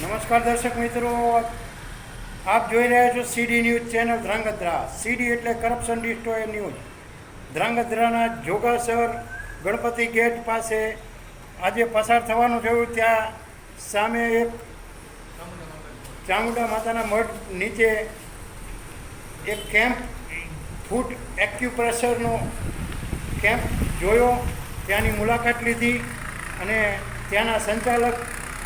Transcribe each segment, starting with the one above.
નમસ્કાર દર્શક મિત્રો. આપ જોઈ રહ્યા છો CD news channel Dhrangadhra. CD એટલે કરપ્શન ડિસ્ટ્રોય ન્યૂઝ ધ્રાંગધ્રાના જોગાસર ગણપતિ ગેટ પાસે આજે પસાર થવાનું થયું. ત્યાં સામે એક ચામુંડા માતાના મઢ નીચે એક કેમ્પ ફૂટ એક્યુપ્રેશરનો કેમ્પ જોયો. ત્યાંની મુલાકાત લીધી અને ત્યાંના સંચાલક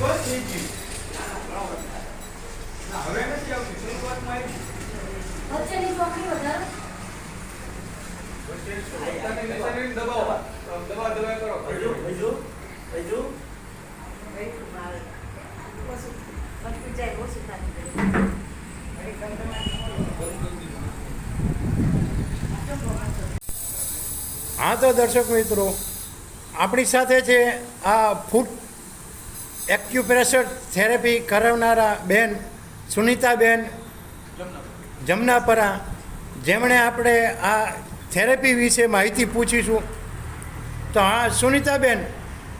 બસ થઈ ગયું. કે હવે નથી આવતું. શરૂઆતમાં આવી. વચ્ચેની ચોકડી વધારે નિશાનીને દબાવો. દબા દબા કરો. હા તો દર્શક મિત્રો, આપણી સાથે છે આ ફૂડ એક્યુપ્રેશર થેરેપી કરાવનારા બેન સુનિતાબેન જમનાપરા, જેમણે આપણે આ થેરેપી વિશે માહિતી પૂછીશું. તો હા સુનિતાબેન,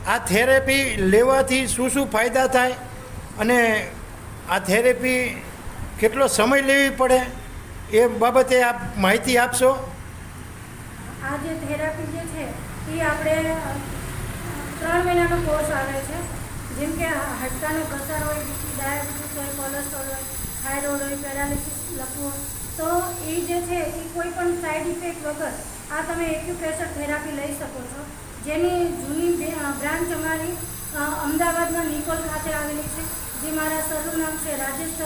આ થેરેપી લેવાથી શું શું ફાયદા થાય અને આ થેરેપી કેટલો સમય લેવી પડે એ બાબતે આપ માહિતી આપશો? આ જે થેરાપી જે છે, એ આપણે ત્રણ મહિનાનો કોર્સ આવે છે. જેમ કે હાડકાનો ઘસાર હોય, બીપી ડાયાબિટીસ હોય કોલેસ્ટ્રોલ હોય થાઇરોઇડ હોય પેરાલિસિસ લખવું હોય, તો એ જે છે, એ કોઈ પણ સાઈડ ઇફેક્ટ વગર આ તમે એક્યુપ્રેશર થેરાપી લઈ શકો છો. જેની જૂની બ્રાન્ચ અમારી અમદાવાદમાં નિકોલ ખાતે આવેલી છે, જે મારા સરનું નામ છે રાજેશ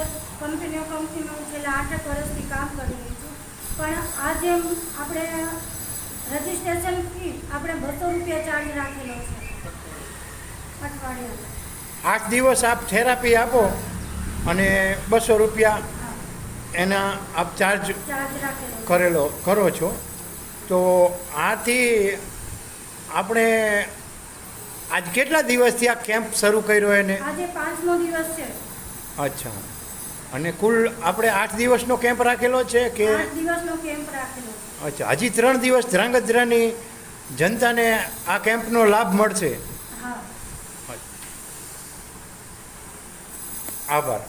કંપનીઓ કંપનીમાં હું છેલ્લા આઠેક વર્ષથી કામ કરી રહી છું. પણ આ જેમ આપણે રજિસ્ટ્રેશન ફી આપણે બસો રૂપિયા ચાર્જ રાખેલો છે. અઠવાડિયાનો આઠ દિવસ આપ થેરાપી આપો અને બસો રૂપિયા એના આપ ચાર્જ. કરેલો કરો છો. તો આથી આપણે આજ કેટલા દિવસથી આ કેમ્પ શરૂ કર્યો એને? આજે પાંચમો દિવસ છે. અચ્છા. અને કુલ આપણે આઠ દિવસનો કેમ્પ રાખેલો છે કે દિવસનો કેમ્પ રાખેલો અચ્છા હજી ત્રણ દિવસ ધ્રાંગધ્રાની જનતાને આ કેમ્પનો લાભ મળશે. આભાર.